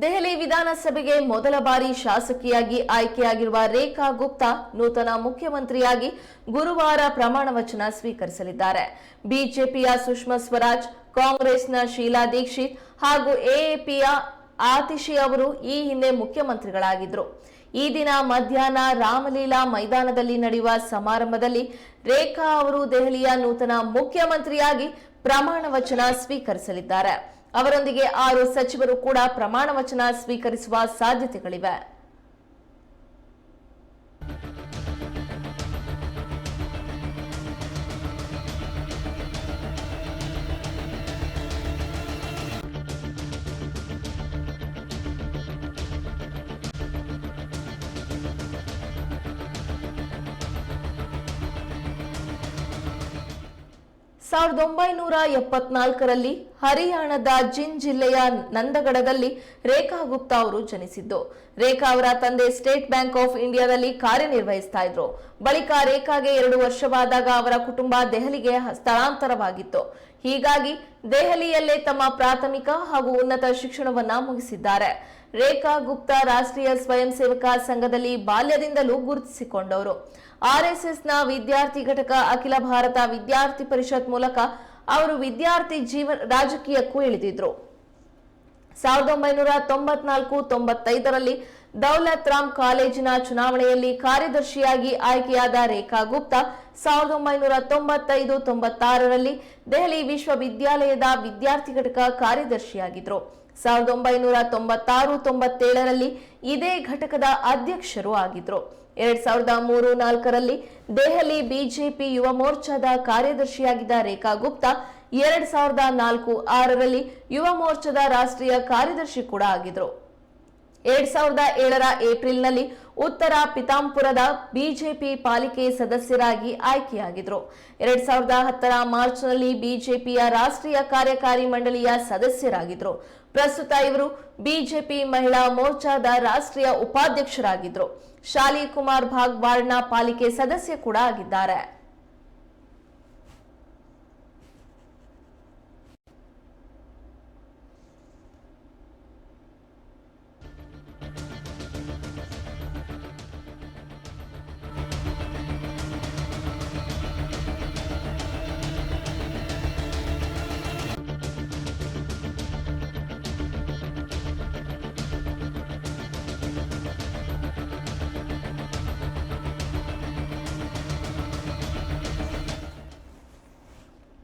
ದೆಹಲಿ ವಿಧಾನಸಭೆಗೆ ಮೊದಲ ಬಾರಿ ಶಾಸಕಿಯಾಗಿ ಆಯ್ಕೆಯಾಗಿರುವ ರೇಖಾ ಗುಪ್ತಾ ನೂತನ ಮುಖ್ಯಮಂತ್ರಿಯಾಗಿ ಗುರುವಾರ ಪ್ರಮಾಣ ವಚನ ಸ್ವೀಕರಿಸಲಿದ್ದಾರೆ. ಬಿಜೆಪಿಯ ಸುಷ್ಮಾ ಸ್ವರಾಜ್, ಕಾಂಗ್ರೆಸ್ನ ಶೀಲಾ ದೀಕ್ಷಿತ್ ಹಾಗೂ ಎಎಪಿಯ ಆತಿಶಿ ಅವರು ಈ ಹಿಂದೆ ಮುಖ್ಯಮಂತ್ರಿಗಳಾಗಿದ್ದರು. ಈ ದಿನ ಮಧ್ಯಾಹ್ನ ರಾಮಲೀಲಾ ಮೈದಾನದಲ್ಲಿ ನಡೆಯುವ ಸಮಾರಂಭದಲ್ಲಿ ರೇಖಾ ಅವರು ದೆಹಲಿಯ ನೂತನ ಮುಖ್ಯಮಂತ್ರಿಯಾಗಿ ಪ್ರಮಾಣ ವಚನ ಸ್ವೀಕರಿಸಲಿದ್ದಾರೆ. ಅವರೊಂದಿಗೆ ಆರು ಸಚಿವರು ಕೂಡ ಪ್ರಮಾಣ ವಚನ ಸ್ವೀಕರಿಸುವ ಸಾಧ್ಯತೆಗಳಿವೆ. ಸಾವಿರದ ಒಂಬೈನೂರ ಎಪ್ಪತ್ನಾಲ್ಕರಲ್ಲಿ ಹರಿಯಾಣದ ಜಿನ್ ಜಿಲ್ಲೆಯ ನಂದಗಡದಲ್ಲಿ ರೇಖಾ ಗುಪ್ತಾ ಅವರು ಜನಿಸಿದ್ದು. ರೇಖಾ ಅವರ ತಂದೆ ಸ್ಟೇಟ್ ಬ್ಯಾಂಕ್ ಆಫ್ ಇಂಡಿಯಾದಲ್ಲಿ ಕಾರ್ಯನಿರ್ವಹಿಸ್ತಾ ಇದ್ರು. ಬಳಿಕ ರೇಖಾಗೆ ಎರಡು ವರ್ಷವಾದಾಗ ಅವರ ಕುಟುಂಬ ದೆಹಲಿಗೆ ಸ್ಥಳಾಂತರವಾಗಿತ್ತು. ಹೀಗಾಗಿ ದೆಹಲಿಯಲ್ಲೇ ತಮ್ಮ ಪ್ರಾಥಮಿಕ ಹಾಗೂ ಉನ್ನತ ಶಿಕ್ಷಣವನ್ನ ಮುಗಿಸಿದ್ದಾರೆ. ರೇಖಾ ಗುಪ್ತಾ ರಾಷ್ಟ್ರೀಯ ಸ್ವಯಂ ಸೇವಕ ಸಂಘದಲ್ಲಿ ಬಾಲ್ಯದಿಂದಲೂ ಗುರುತಿಸಿಕೊಂಡವರು. ಆರ್ಎಸ್ಎಸ್ನ ವಿದ್ಯಾರ್ಥಿ ಘಟಕ ಅಖಿಲ ಭಾರತ ವಿದ್ಯಾರ್ಥಿ ಪರಿಷತ್ ಮೂಲಕ ಅವರು ವಿದ್ಯಾರ್ಥಿ ಜೀವನ ರಾಜಕೀಯಕ್ಕೂ ಇಳಿದಿದ್ರು. ಸಾವಿರದ ಒಂಬೈನೂರ ತೊಂಬತ್ನಾಲ್ಕು ತೊಂಬತ್ತೈದರಲ್ಲಿ ದೌಲತ್ ರಾಮ್ ಕಾಲೇಜಿನ ಚುನಾವಣೆಯಲ್ಲಿ ಕಾರ್ಯದರ್ಶಿಯಾಗಿ ಆಯ್ಕೆಯಾದ ರೇಖಾ ಗುಪ್ತಾ ಸಾವಿರದ ಒಂಬೈನೂರ ತೊಂಬತ್ತೈದು ತೊಂಬತ್ತಾರರಲ್ಲಿ ದೆಹಲಿ ವಿಶ್ವವಿದ್ಯಾಲಯದ ವಿದ್ಯಾರ್ಥಿ ಘಟಕ ಕಾರ್ಯದರ್ಶಿಯಾಗಿದ್ರು. ಸಾವಿರದ ಒಂಬೈನೂರ ತೊಂಬತ್ತಾರು, ತೊಂಬತ್ತೇಳರಲ್ಲಿ ಇದೇ ಘಟಕದ ಅಧ್ಯಕ್ಷರು ಆಗಿದ್ರು. ಎರಡ್ ಸಾವಿರದ ಮೂರು ನಾಲ್ಕರಲ್ಲಿ ದೆಹಲಿ ಬಿಜೆಪಿ ಯುವ ಮೋರ್ಚಾದ ಕಾರ್ಯದರ್ಶಿಯಾಗಿದ್ದ ರೇಖಾ ಗುಪ್ತಾ, ಎರಡ್ ಸಾವಿರದ ನಾಲ್ಕು ಆರರಲ್ಲಿ ಯುವ ಮೋರ್ಚಾದ ರಾಷ್ಟ್ರೀಯ ಕಾರ್ಯದರ್ಶಿ ಕೂಡ ಆಗಿದ್ರು. ಎರಡ್ ಸಾವಿರದ ಏಳರ ಏಪ್ರಿಲ್ನಲ್ಲಿ ಉತ್ತರ ಪಿತಾಂಪುರದ ಬಿಜೆಪಿ ಪಾಲಿಕೆ ಸದಸ್ಯರಾಗಿ ಆಯ್ಕೆಯಾಗಿದ್ರು. ಎರಡ್ ಸಾವಿರದ ಹತ್ತರ ಮಾರ್ಚ್ನಲ್ಲಿ ಬಿಜೆಪಿಯ ರಾಷ್ಟ್ರೀಯ ಕಾರ್ಯಕಾರಿ ಮಂಡಳಿಯ ಸದಸ್ಯರಾಗಿದ್ರು. ಪ್ರಸ್ತುತ ಇವರು ಬಿಜೆಪಿ ಮಹಿಳಾ ಮೋರ್ಚಾದ ರಾಷ್ಟ್ರೀಯ ಉಪಾಧ್ಯಕ್ಷರಾಗಿದ್ರು. ಶಾಲಿ ಕುಮಾರ್ ಭಾಗ್ವಾಡ್ನ ಪಾಲಿಕೆ ಸದಸ್ಯ ಕೂಡ ಆಗಿದ್ದಾರೆ.